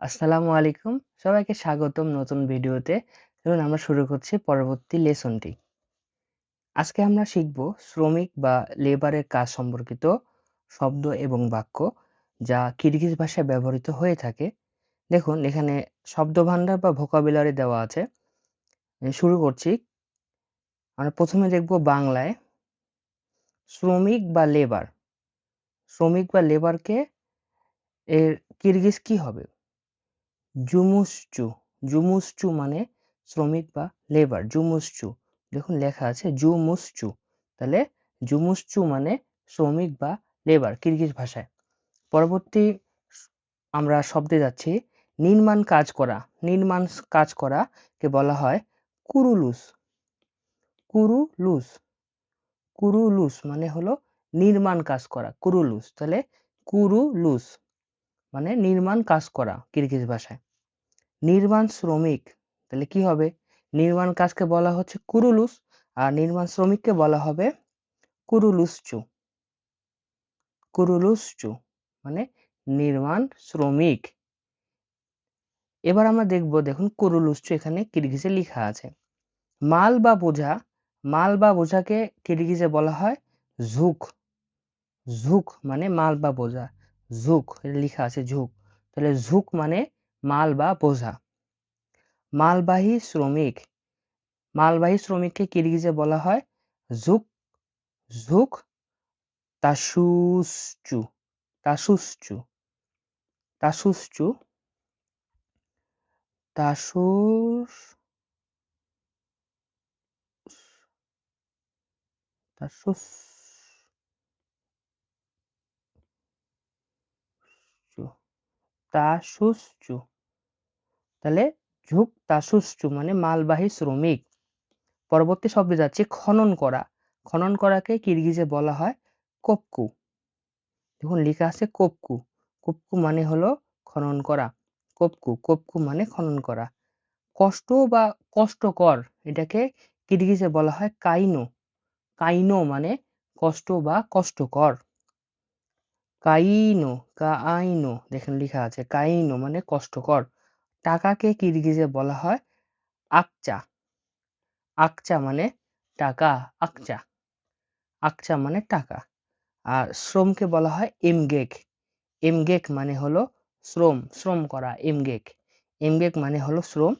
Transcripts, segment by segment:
আসসালামু আলাইকুম। সবাইকে স্বাগতম নতুন ভিডিওতে। ধরুন আমরা শুরু করছি পরবর্তী লেসনটি। আজকে আমরা শিখব শ্রমিক বা লেবারের কাজ সম্পর্কিত শব্দ এবং বাক্য যা কিরগিজ ভাষায় ব্যবহৃত হয়ে থাকে। দেখুন, এখানে শব্দভাণ্ডার বা ভোকাবিলারি দেওয়া আছে। শুরু করছি। আমরা প্রথমে দেখব বাংলায় শ্রমিক বা লেবার। শ্রমিক বা লেবারকে এর কিরগিজ কি হবে? জুমুসচু জুমুসচু মানে শ্রমিক বা লেবার জুমুসচু। দেখুন লেখা আছে জুমুসচু। তাহলে জুমুসচু মানে শ্রমিক বা লেবার কিরগিজ ভাষায়। পরবর্তী আমরা শব্দে যাচ্ছি, নির্মাণ কাজ করা। নির্মাণ কাজ করা কে বলা হয় কুরুলুস। কুরুলুস। কুরুলুস মানে হলো নির্মাণ কাজ করা, কুরুলুস। তাহলে কুরুলুস। মানে নির্মাণ কাজ করা কিরগিজ ভাষায়। নির্মাণ শ্রমিক, তাহলে কি হবে? নির্মাণ কাজকে বলা হচ্ছে কুরুলুস, আর নির্মাণ শ্রমিককে বলা হবে কুরুলুসচু। কুরুলুসচু মানে নির্মাণ শ্রমিক। এবার আমরা দেখব, দেখুন কুরুলুসচু এখানে কিরগিজে লেখা আছে। মাল বা বোঝা, মাল বা বোঝাকে কিরগিজে বলা হয় ঝুক। ঝুক মানে মাল বা বোঝা। ঝুক লেখা আছে, ঝুক। তাহলে ঝুক মানে মাল বা বোঝা। মালবাহী শ্রমিক, মালবাহী শ্রমিককে কিরগিজে বলা হয়? ঝুক ঝুক তাসুসচু তাসুসচু তাসুসচু, তাসুস তাসুস তাসুসচু তাহলে ঝুক তাসুসচু মানে মালবাহী শ্রমিক। পরবর্তী শব্দে যাচ্ছে খনন করা। খনন করাকে কিরগিজে বলা হয়? কোপকু। দেখুন, লেখা আছে কোপকু। কোপকু মানে হলো খনন করা। কোপকু কোপকু মানে খনন করা। কষ্ট বা কষ্টকর, এটাকে কিরগিজে বলা হয়? কাইনো। কাইনো মানে কষ্ট বা কষ্টকর। কাইনো কাইনো, দেখেন লেখা আছে, কাইনো মানে কষ্টকর। টাকাকে কিরগিজে বলা হয়? আকচা। আকচা মানে টাকা, আকচা। আকচা মানে টাকা। আর শ্রমকে বলা হয় এমগেক। এমগেক মানে হলো শ্রম শ্রম করা, এমগেক। এমগেক মানে হলো শ্রম।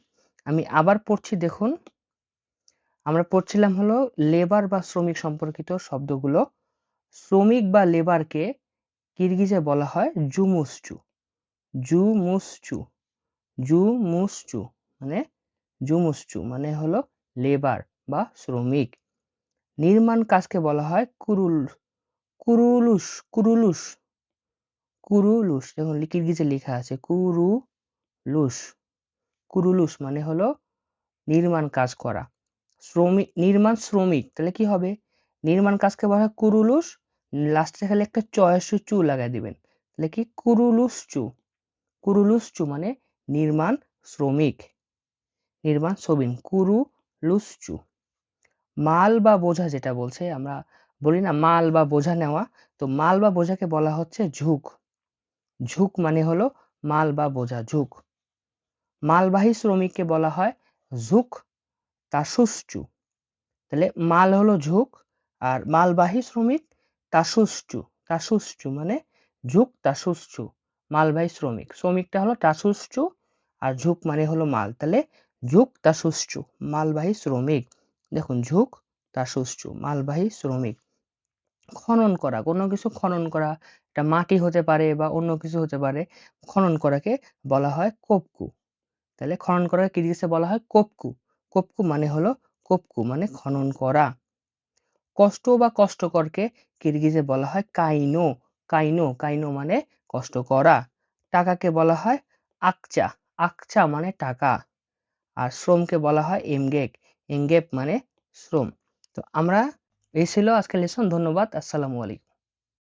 আমি আবার পড়ছি, দেখুন। আমরা পড়ছিলাম হলো লেবার বা শ্রমিক সম্পর্কিত শব্দগুলো। শ্রমিক বা লেবারকে কিরগিজে বলা হয় জুমুসচু। জুমুসচু। জুমুসচু মানে জুমুসচু মানে হলো লেবার বা শ্রমিক। নির্মাণ কাজকে বলা হয় কুরুল, কুরুলুস কুরুলুস কুরুলুস। দেখুন কিরগিজে লেখা আছে কুরুলুস। কুরুলুস মানে হলো নির্মাণ কাজ করা। শ্রমিক নির্মাণ শ্রমিক। তাহলে কি হবে? নির্মাণ কাজকে বলা হয় কুরুলুস লাস্টে খালি একটা চয়সু চু লাগাই দিবেন। তাহলে কি? কুরুলুস চু। কুরুলুস চু মানে নির্মাণ শ্রমিক। নির্মাণ শ্রমিক। কুরু লুসচু মাল বা বোঝা যেটা বলছে, আমরা বলি না মাল বা বোঝা নেওয়া। তো মাল বা বোঝাকে বলা হচ্ছে ঝুঁক। ঝুঁক মানে হলো মাল বা বোঝা, ঝুঁক। মালবাহী শ্রমিককে বলা হয় ঝুঁক তাসুসচু তাহলে মাল হলো ঝুঁক আর মালবাহী শ্রমিক তাসুসচু তাসুসচু মানে ঝুক তাসুসচু মালবাহী শ্রমিক। শ্রমিকটা হলো তাসুসচু আর ঝুক মানে হলো মাল। তাহলে ঝুঁক তাসুসচু মালবাহী শ্রমিক। দেখুন, ঝুঁক তাসুসচু মালবাহী শ্রমিক। খনন করা, কোনো কিছু খনন করা, এটা মাটি হতে পারে বা অন্য কিছু হতে পারে, খনন করাকে বলা হয় কোপকু। তাহলে খনন করা কিরগিজে বলা হয়? কোপকু। কোপকু মানে হলো কোপকু মানে খনন করা। কষ্ট বা কষ্টকরকে কিরগিজে বলা হয় কাইনো। কাইনো কাইনো মানে কষ্ট করা। টাকাকে বলা হয় আকচা। আকচা মানে টাকা। আর শ্রমকে বলা হয় এমগেক। এমগেপ মানে শ্রম। তো আমরা, এই ছিল আজকের লেসন। ধন্যবাদ। আসসালামু আলাইকুম।